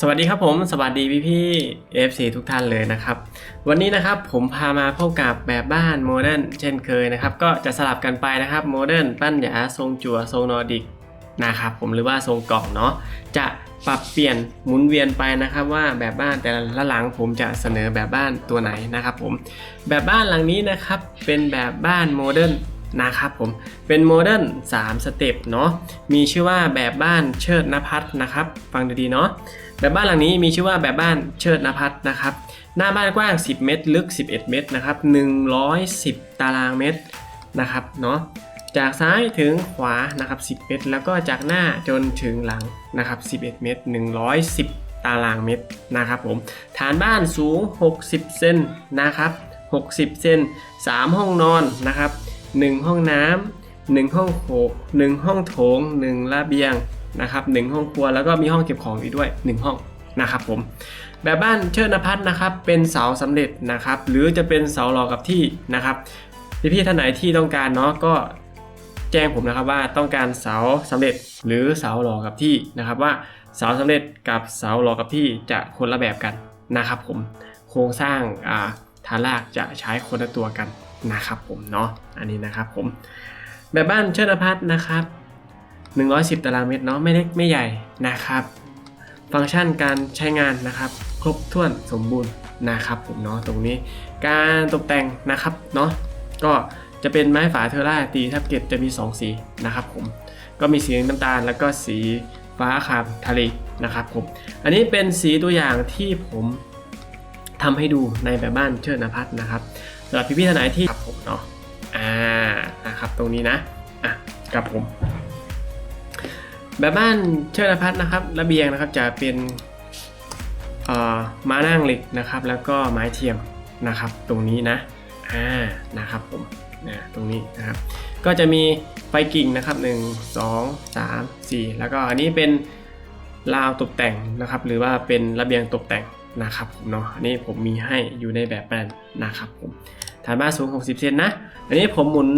สวัสดีครับผมสวัสดีพี่พี่ๆ FC ทุกท่านเลยนะครับ วันนี้นะครับผมพามาพบกับแบบบ้านโมเดิร์นเช่นเคยนะครับ ก็จะสลับกันไปนะครับโมเดิร์นปั้นหยาทรงจั่วทรงนอร์ดิกนะครับผมหรือว่าทรงกล่องเนาะจะปรับเปลี่ยนหมุนเวียนไปนะครับ ว่าแบบบ้านแต่ละหลังผมจะเสนอแบบบ้านตัวไหนนะครับผมแบบบ้านหลังนี้นะครับเป็นแบบบ้านโมเดิร์นนะครับผมเป็นโมเดิร์น3สเต็ปเนาะมีชื่อว่าแบบบ้านเชิดนภัทรนะครับ ฟังดีๆเนาะ แบบบ้านหลังนี้มีชื่อว่าแบบบ้านเชิดนภัทรนะครับ หน้าบ้านกว้าง 10 เมตร ลึก 11 เมตรนะครับ 110 ตารางเมตรนะครับเนาะ จากซ้ายถึงขวานะครับ 10 เมตร แล้วก็จากหน้าจนถึงหลังนะครับ 11 เมตร 110 ตารางเมตรนะครับผม ฐานบ้านสูง 60 เซนนะครับ 60 เซน3 ห้องนอนนะครับ 1 ห้องน้ำ1ห้องโถง1ห้องโถง 1 ระเบียง นะครับ1ห้องครัวแล้วก็มีห้องเก็บของอีกด้วย 1 ห้องนะครับผมแบบบ้านเชิดนภัทรนะครับเป็นเสาสำเร็จนะครับหรือจะเป็นเสาหลอกับที่นะครับพี่ๆท่านไหนที่ต้องการเนาะก็แจ้งผมนะครับว่าต้องการเสาสำเร็จหรือเสาหลอกับที่นะครับว่าเสาสำเร็จกับเสาหลอกกับที่จะคนละแบบกันนะครับผมโครงสร้างอ่าฐานรากจะใช้คนละตัวกันนะครับผมเนาะอันนี้นะครับผมแบบบ้านเชิดนภัทรนะครับ 110 ตารางเมตรเนาะไม่เล็กไม่ใหญ่นะครับ ฟังก์ชันการใช้งานนะครับ ครบถ้วนสมบูรณ์นะครับผมเนาะตรงนี้การตกแต่งนะครับเนาะก็จะเป็นไม้ฝาเทอร่าตีทับเก็ตจะมี 2 สีนะครับผมก็มีสีน้ำตาลแล้วก็สีฟ้าคามทะเลนะครับผมอันนี้เป็นสีตัวอย่างที่ผมทำให้ดูในแบบบ้านเชิดนภัทรนะครับสำหรับพี่ๆท่านไหนที่ครับผมเนาะอ่านะครับตรงนี้นะอะกับผม แบบบ้านเชิดนภัทรนะครับระเบียงนะครับจะเป็นม้านั่งเหล็กนะครับ แล้วก็ไม้เทียมนะครับ ตรงนี้นะอ่านะครับผมนะตรงนี้นะครับ ก็จะมีไฟกิ่งนะครับ 1 2 3 4 แล้วก็อันนี้เป็นราวตกแต่งนะครับ หรือว่าเป็นระเบียงตกแต่งนะครับผมเนาะอันนี้ผมมีให้อยู่ในแบบแปลนนะครับผมฐานบ้านสูง 60 เซนนะ อันนี้ผมหมุน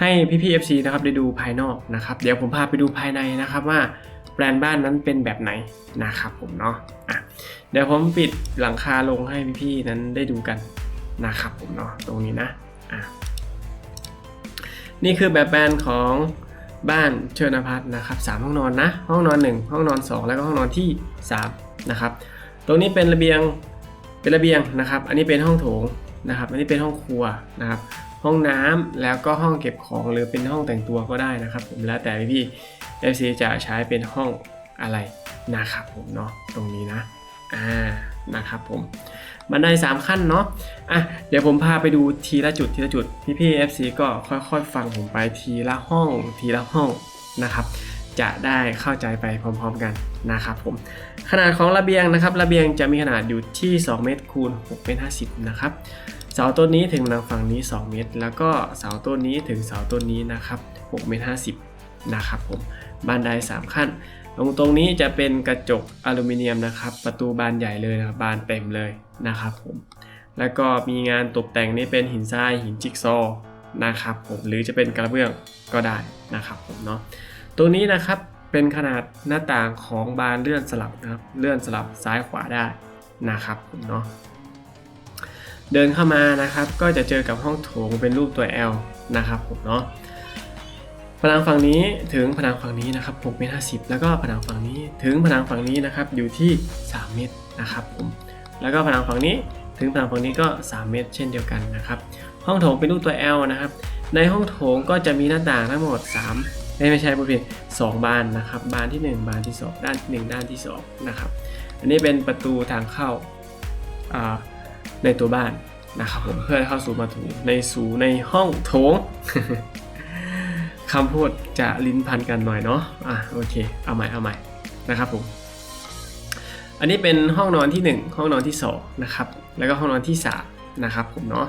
ให้พี่พี่ FC นะครับได้ดูภายนอกนะครับเดี๋ยวผมพาไปดูภายในนะครับว่าแปลนบ้านนั้นเป็นแบบไหนนะครับผมเนาะอะเดี๋ยวผมปิดหลังคาลงให้พี่พี่ๆนั้นได้ดูกันนะครับผมเนาะตรงนี้นะอะนี่คือแบบแปลนของบ้านเชิญอพาร์ตนะครับสามห้องนอนนะห้องนอน 1 ห้องนอน 2 แล้วก็ห้องนอนที่3นะครับตรงนี้เป็นระเบียงเป็นระเบียงนะครับ อันนี้เป็นห้องโถงนะครับ อันนี้เป็นห้องครัวนะครับ ห้องน้ำแล้วก็ห้องเก็บของหรือเป็นห้องแต่งตัวก็ได้นะครับ ผมแล้วแต่พี่ๆ FC จะใช้เป็นห้องอะไรนะครับผมเนาะตรงนี้นะอ่านะครับผมบันได3 ขั้นเนาะอะเดี๋ยวผมพาไปดูทีละจุดทีละจุดพี่ๆ FC ก็ค่อยๆ ฟังผมไปทีละห้องทีละห้องนะครับ จะได้เข้าใจไปพร้อมๆกันนะครับผมขนาดของระเบียงนะครับระเบียงจะมีขนาดอยู่ที่ 2 เมตรคูณ6เมตร50นะครับ เสาต้นนี้ถึงผนังฝั่งนี้ 2 เมตร แล้วก็เสาต้นนี้ถึงเสาต้นนี้นะครับ6เมตร50นะครับผมบันได3ขั้นตรงตรงนี้จะเป็นกระจกอลูมิเนียมนะครับ ประตูบานใหญ่เลยนะครับบานเต็มเลยนะครับผมแล้วก็มีงานตกแต่งนี่เป็นหินทรายหินจิ๊กซอว์นะครับผมหรือจะเป็นกระเบื้องก็ได้นะครับผมเนาะตรงนี้นะครับเป็นขนาดหน้าต่างของบานเลื่อนสลับนะครับเลื่อนสลับซ้ายขวาได้นะครับผมเนาะ เดินเข้ามานะครับ ก็จะเจอกับห้องโถงเป็นรูปตัว L นะครับผมเนาะผนังฝั่งนี้ถึงผนังฝั่งนี้นะครับ6เมตร50 แล้วก็ผนังฝั่งนี้ถึงผนังฝั่งนี้นะครับอยู่ที่ 3 เมตรนะครับผมแล้วก็ผนังฝั่งนี้ถึงผนังฝั่งนี้ก็ 3 เมตร เช่นเดียวกันนะครับห้องโถงเป็นรูปตัว L นะครับ ในห้องโถงก็จะมีหน้าต่างทั้งหมด 3 ไม่ไม่ใช่ผู้ผิด2บานนะครับบานที่ 1 บานที่ 2 ด้านที่1ด้านที่2นะครับอันนี้เป็นประตูทางเข้าอ่า ในตัวบ้านนะครับผมเพื่อเข้าสู่มาถูในสู่ในห้องโถงคำพูดจะลิ้นพันกันหน่อยเนาะอะโอเคเอาใหม่เอาใหม่นะครับผมอันนี้เป็นห้องนอนที่ 1 ห้องนอนที่2นะครับแล้วก็ห้องนอนที่3นะครับผมเนาะ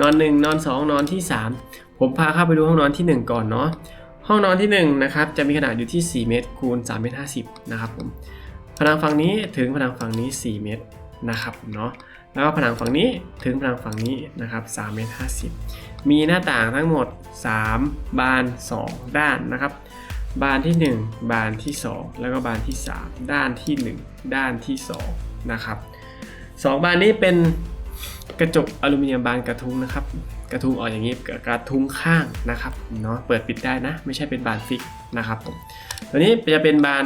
นอน 1 นอน 2 นอนที่ 3 ผมพาเข้าไปดูห้องนอนที่ 1 ก่อนเนาะห้องนอนที่1นะครับจะมีขนาดอยู่ที่ 4 เมตรคูณ3เมตร50นะครับผมผนังฝั่งนี้ถึงผนังฝั่งนี้ 4 เมตรนะครับผมเนาะ แล้วก็ผนังฝั่งนี้ถึงผนังฝั่งนี้นะครับ3เมตร50 มีหน้าต่างทั้งหมด 3 บาน 2 ด้านนะครับ บานที่ 1 บานที่ 2 แล้วก็บานที่ 3 ด้านที่ 1 ด้านที่2นะครับสองบานนี้เป็นกระจกอลูมิเนียมบานกระทุ้งนะครับ กระทุ้งออกอย่างนี้กับกระทุ้งข้างนะครับเนาะเปิดปิดได้นะ ไม่ใช่เป็นบานฟิกนะครับผมตัวนี้จะเป็นบาน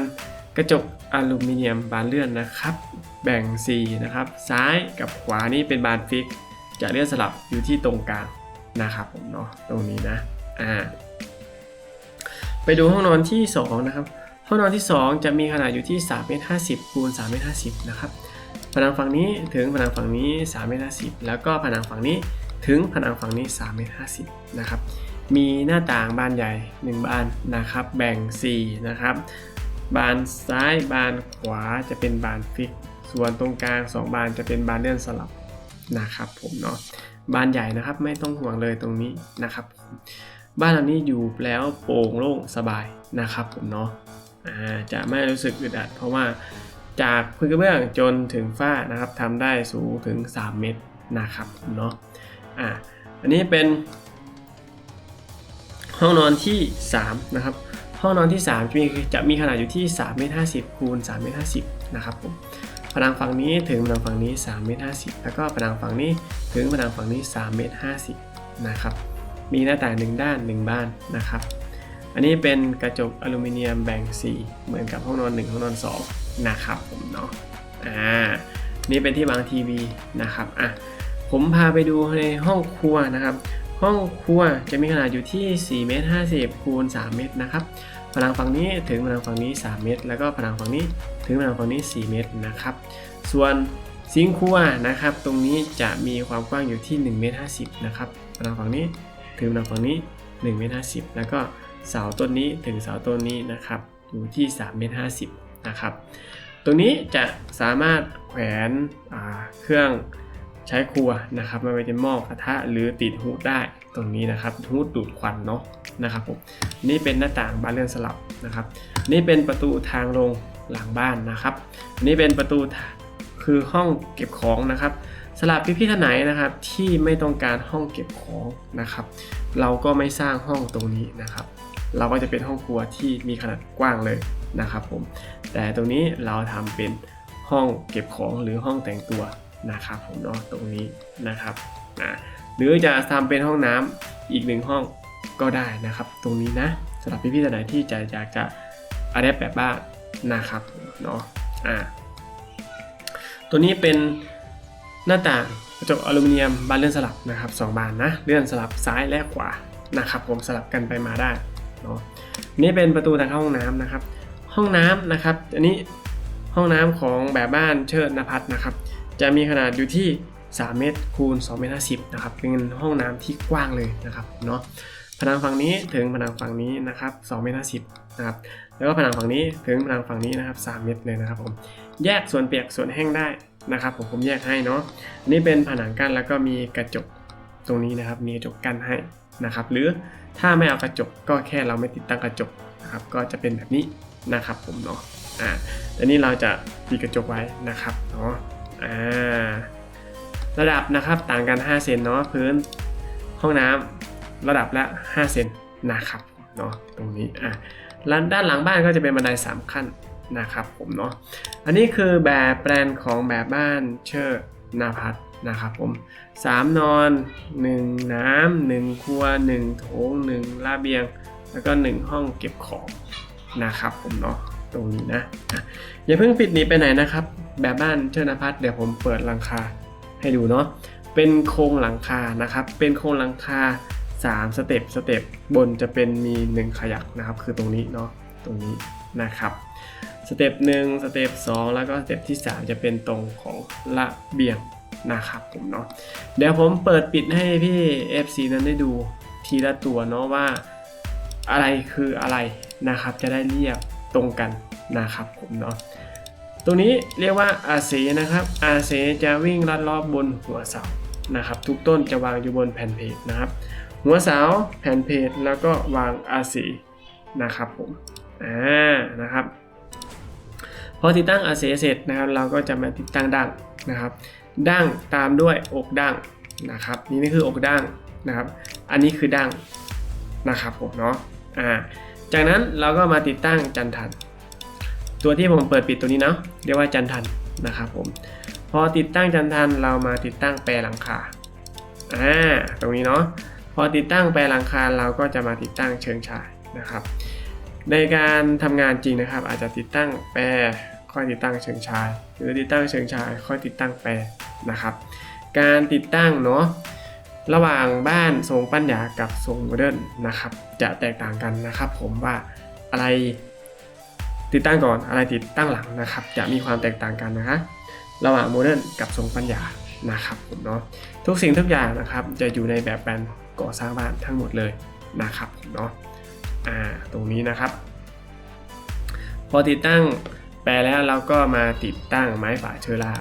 กระจก อลูมิเนียมบานเลื่อนนะครับ แบ่ง 4 นะครับ ซ้ายกับขวานี่เป็นบานฟิก จะเลื่อนสลับอยู่ที่ตรงกลางนะครับผมเนาะตรงนี้นะอ่าไปดูห้องนอนที่ 2 นะครับ ห้องนอนที่ 2 จะมีขนาดอยู่ที่3เมตร50คูณ3เมตร50นะครับผนังฝั่งนี้ถึงผนังฝั่งนี้3เมตร50แล้วก็ผนังฝั่งนี้ถึงผนังฝั่งนี้3เมตร50นะครับมีหน้าต่างบานใหญ่ 1 บานนะครับ แบ่ง 4 นะครับ บานซ้ายบานขวาจะเป็นบานฟิก ส่วนตรงกลาง 2 บานจะเป็นบานเลื่อนสลับนะครับผมเนาะบานใหญ่นะครับไม่ต้องห่วงเลยตรงนี้นะครับผมบ้านหลังนี้อยู่แล้วโปร่งโล่งสบายนะครับผมเนาะจะไม่รู้สึกอึดอัดเพราะว่าจากพื้นกระเบื้องจนถึงฝ้านะครับทำได้สูงถึง 3 เมตรนะครับผมเนาะอ่าอันนี้เป็นห้องนอนที่ 3 นะครับ ห้องนอนที่ 3 จะมีจะมีขนาดอยู่ที่3เมตร50คูณ3เมตร50นะครับผมผนังฝั่งนี้ถึงผนังฝั่งนี้3เมตร50 แล้วก็ผนังฝั่งนี้ถึงผนังฝั่งนี้3เมตร50นะครับมีหน้าต่าง1ด้าน 1 บ้านนะครับ อันนี้เป็นกระจกอลูมิเนียมแบ่งสีเหมือนกับห้องนอน 1 ห้องนอน 2 นะครับผมเนาะอ่านี่เป็นที่วางทีวีนะครับอะผมพาไปดูในห้องครัวนะครับ ห้องครัวจะมีขนาดอยู่ที่4เมตร50คูณ3เมตรนะครับผนังฝั่งนี้ถึงผนังฝั่งนี้ 3 เมตร แล้วก็ผนังฝั่งนี้ถึงผนังฝั่งนี้ 4 เมตรนะครับ ส่วนซิงค์ครัวนะครับ ตรงนี้จะมีความกว้างอยู่ที่1เมตร50นะครับผนังฝั่งนี้ถึงผนังฝั่งนี้1เมตร50 แล้วก็เสาต้นนี้ถึงเสาต้นนี้นะครับอยู่ที่3เมตร50นะครับ ตรงนี้จะสามารถแขวนเครื่อง ใช้ครัวนะครับไม่ว่าจะหม้อกระทะหรือติดฮูดได้ตรงนี้นะครับฮูดดูดควันเนาะนะครับผมนี่เป็นหน้าต่างบานเลื่อนสลับนะครับ นี่เป็นประตูทางลงหลังบ้านนะครับ นี่เป็นประตูคือห้องเก็บของนะครับสำหรับพี่ๆท่านไหนนะครับที่ไม่ต้องการห้องเก็บของนะครับ เราก็ไม่สร้างห้องตรงนี้นะครับ เราก็จะเป็นห้องครัวที่มีขนาดกว้างเลยนะครับผมแต่ตรงนี้เราทำเป็นห้องเก็บของหรือห้องแต่งตัว นะครับผมเนาะตรงนี้นะครับนะหรือจะทำเป็นห้องน้ำอีกหนึ่งห้องก็ได้นะครับ ตรงนี้นะสำหรับพี่ๆท่านไหนที่จะอยากจะอาแดปแบบบ้านนะครับเนาะอ่าตัวนี้เป็นหน้าต่างกระจกอลูมิเนียมบานเลื่อนสลับนะครับสองบานนะเลื่อนสลับซ้ายและขวานะครับ ผมสลับกันไปมาได้เนาะนี่เป็นประตูทางเข้าห้องน้ำนะครับ ห้องน้ำนะครับ อันนี้ห้องน้ำของแบบบ้านเชิดนภัทรนะครับ จะมีขนาดอยู่ที่ 3 เมตรคูณ2เมตร50นะครับเป็นห้องน้ำที่กว้างเลยนะครับเนาะผนังฝั่งนี้ถึงผนังฝั่งนี้นะครับ2เมตร50นะครับแล้วก็ผนังฝั่งนี้ถึงผนังฝั่งนี้นะครับ3เมตรเลยนะครับผมแยกส่วนเปียกส่วนแห้งได้นะครับผมผมแยกให้เนาะอันนี่เป็นผนังกั้นแล้วก็มีกระจกตรงนี้นะครับมีกระจกกั้นให้นะครับ หรือถ้าไม่เอากระจกก็แค่เราไม่ติดตั้งกระจกนะครับ ก็จะเป็นแบบนี้นะครับผมเนาะอ่าแต่นี่เราจะปิดกระจกไว้นะครับเนาะ อ่าระดับนะครับต่างกัน 5 เซนเนาะพื้นห้องน้ำระดับละ 5 เซนนะครับเนาะตรงนี้อะแล้วด้านหลังบ้านก็จะเป็นบันได 3 ขั้นนะครับผมเนาะอันนี้คือแบบแปลนของแบบบ้านเชิดนาพัทนะครับผม 3 นอน 1 น้ำ1ครัว 1 โถง 1ระเบียง แล้วก็ 1 ห้องเก็บของนะครับผมเนาะ ตรงนี้นะอย่าเพิ่งปิดหนีไปไหนนะครับ แบบบ้านเชิญนภัทรเดี๋ยวผมเปิดหลังคาให้ดูเนาะเป็นโครงหลังคานะครับ เป็นโครงหลังคา 3 สเต็ปสเต็ปบนจะเป็นมี 1 ขยักนะครับ คือตรงนี้เนาะตรงนี้นะครับสเต็ปหนึ่งสเต็ปสองแล้วก็สเต็ปที่ 3 จะเป็นตรงของระเบียงนะครับผมเนาะเดี๋ยวผมเปิดปิดให้พี่ FC นั้นได้ดูทีละตัวเนาะว่าอะไรคืออะไรนะครับจะได้เรียก ตรงกันนะครับผมเนาะตรงนี้เรียกว่าอาเสนะครับ อาเสจะวิ่งลัดรอบบนหัวเสานะครับ ทุกต้นจะวางอยู่บนแผ่นเพจนะครับ หัวเสาแผ่นเพจแล้วก็วางอาเสนะครับผมอ่านะครับพอติดตั้งอาเสเสร็จนะครับเราก็จะมาติดตั้งดั้งนะครับ ดั้งตามด้วยอกดั้งนะครับนี่นี่คืออกดั้งนะครับ อันนี้คือดั้งนะครับผมเนาะอ่า จากนั้นเราก็มาติดตั้งจันทัน ตัวที่ผมเปิดปิดตัวนี้เนาะเรียกว่าจันทันนะครับผมพอติดตั้งจันทันเรามาติดตั้งแปรหลังคาอ่าตรงนี้เนาะพอติดตั้งแปรหลังคาเราก็จะมาติดตั้งเชิงชายนะครับ ในการทำงานจริงนะครับ อาจจะติดตั้งแปรค่อยติดตั้งเชิงชาย หรือติดตั้งเชิงชาย ค่อยติดตั้งแปรนะครับ การติดตั้งเนาะ ระหว่างบ้านทรงปัญญากับทรงโมเดิร์นนะครับ จะแตกต่างกันนะครับผมว่าอะไรติดตั้งก่อนอะไรติดตั้งหลังนะครับ จะมีความแตกต่างกันนะคะระหว่างโมเดิร์นกับทรงปัญญานะครับผมเนาะทุกสิ่งทุกอย่างนะครับ จะอยู่ในแบบแปลนก่อสร้างบ้านทั้งหมดเลยนะครับผมเนาะอ่าตรงนี้นะครับ พอติดตั้งแปลแล้วเราก็มาติดตั้งไม้ฝาเชอรา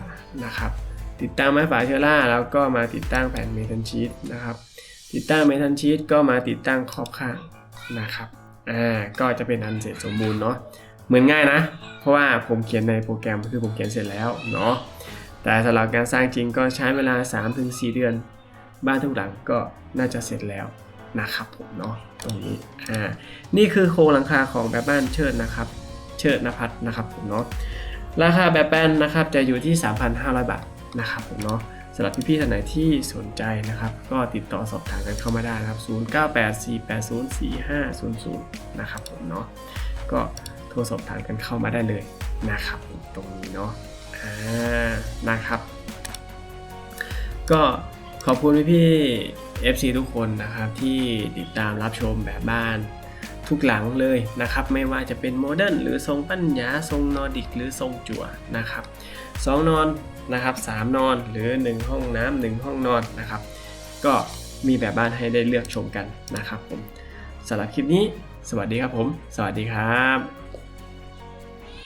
นะครับ ติดตั้งไม้ฝาเชือร่าแล้วก็มาติดตั้งแผ่นเมทัลชีตนะครับ ติดตั้งเมทัลชีตก็มาติดตั้งขอบข้างนะครับอ่าก็จะเป็นอันเสร็จสมบูรณ์เนาะเหมือนง่ายนะ เพราะว่าผมเขียนในโปรแกรมคือผมเขียนเสร็จแล้วเนาะแต่สำหรับการสร้างจริงก็ใช้เวลา 3-4 เดือน บ้านทุกหลังก็น่าจะเสร็จแล้วนะครับผมเนาะตรงนี้อ่านี่คือโครงหลังคาของแบบบ้านเชิดนะครับ เชิดนภัทรนะครับผมเนาะราคาแบบแปลนนะครับจะอยู่ที่ 3,500 บาท นะครับผมเนาะสำหรับพี่ๆท่านไหนที่สนใจนะครับ ก็ติดต่อสอบถามกันเข้ามาได้นะครับ 0984804500 นะครับผมเนาะก็โทรสอบถามกันเข้ามาได้เลยนะครับตรงนี้เนาะอ่านะครับ ก็ขอบคุณพี่ๆ FC ทุกคนนะครับที่ติดตามรับชมแบบบ้านทุกหลังเลยนะครับ ไม่ว่าจะเป็นโมเดิร์นหรือทรงปัญญาทรงนอร์ดิกหรือทรงจั่วนะครับสองนอน นะครับสามนอนหรือ 1 ห้องน้ำหนึ่งห้องนอนนะครับ ก็มีแบบบ้านให้ได้เลือกชมกันนะครับผมสำหรับคลิปนี้ สวัสดีครับผม สวัสดีครับ